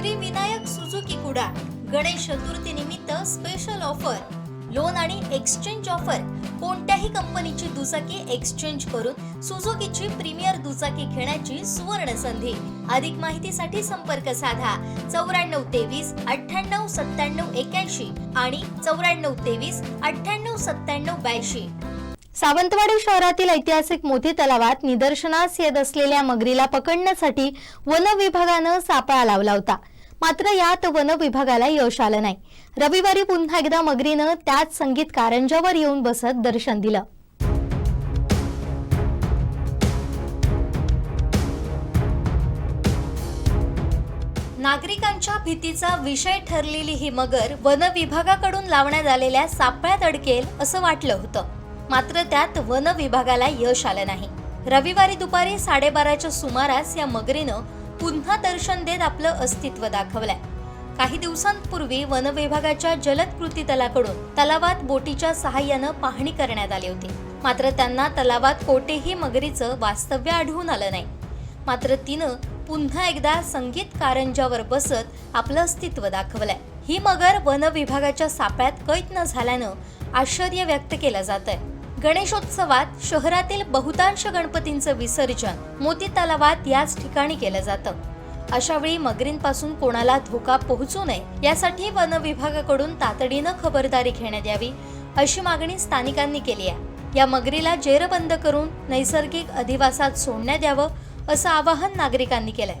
Shri Vinayak Suzuki कुडा गणेश चतुर्थी निमित्त special offer loan आणि exchange offer कोणत्याही कंपनीची दुचाकी एक्सचेंज करून सुझुकीची प्रीमियर दुचाकी घेण्याची सुवर्ण संधी. अधिक माहितीसाठी संपर्क साधा. चौऱ्याण्णव तेवीस अठ्ठ्याण्णव सत्त्याण्णव एक्याऐंशी आणि चौऱ्याण्णव तेवीस अठ्ठ्याण्णव सत्त्याण्णव ब्याऐंशी. सावंतवाडी शहरातील ऐतिहासिक मोती तलावात निदर्शनास येत असलेल्या मगरीला पकडण्यासाठी वन विभागानं सापळा लावला होता. मात्र यात वन विभागाला यश आलं नाही. रविवारी पुन्हा एकदा मगरीनं त्याच संगीत कारंजावर येऊन बसत दर्शन दिलं. नागरिकांच्या भीतीचा विषय ठरलेली ही मगर वन विभागाकडून लावण्यात आलेल्या सापळ्यात अडकेल असं वाटलं होतं. मात्र त्यात वन विभागाला यश आलं नाही. रविवारी दुपारी साडेबाराच्या सुमारास या मगरीनं पुन्हा दर्शन देत आपलं अस्तित्व दाखवलंय. काही दिवसांपूर्वी वन विभागाच्या जलद कृती दलाकडून तलावात बोटीच्या सहाय्यानं पाहणी करण्यात आली होती. मात्र त्यांना तलावात कोठेही मगरीचं वास्तव्य आढळून आलं नाही. मात्र तिनं पुन्हा एकदा संगीत कारंजावर बसत आपलं अस्तित्व दाखवलंय. ही मगर वन विभागाच्या सापळ्यात कैद न झाल्यानं आश्चर्य व्यक्त केलं जात आहे गणेशोत्सवात शहरातील बहुतांश गणपतींचं विसर्जन मोती तलावात याच ठिकाणी केलं जातं. अशा वेळी मगरींपासून कोणाला धोका पोहोचू नये यासाठी वन विभागाकडून तातडीनं खबरदारी घेण्यात यावी अशी मागणी स्थानिकांनी केली आहे. या मगरीला जेरबंद करून नैसर्गिक अधिवासात सोडण्यात यावं असं आवाहन नागरिकांनी केलंय.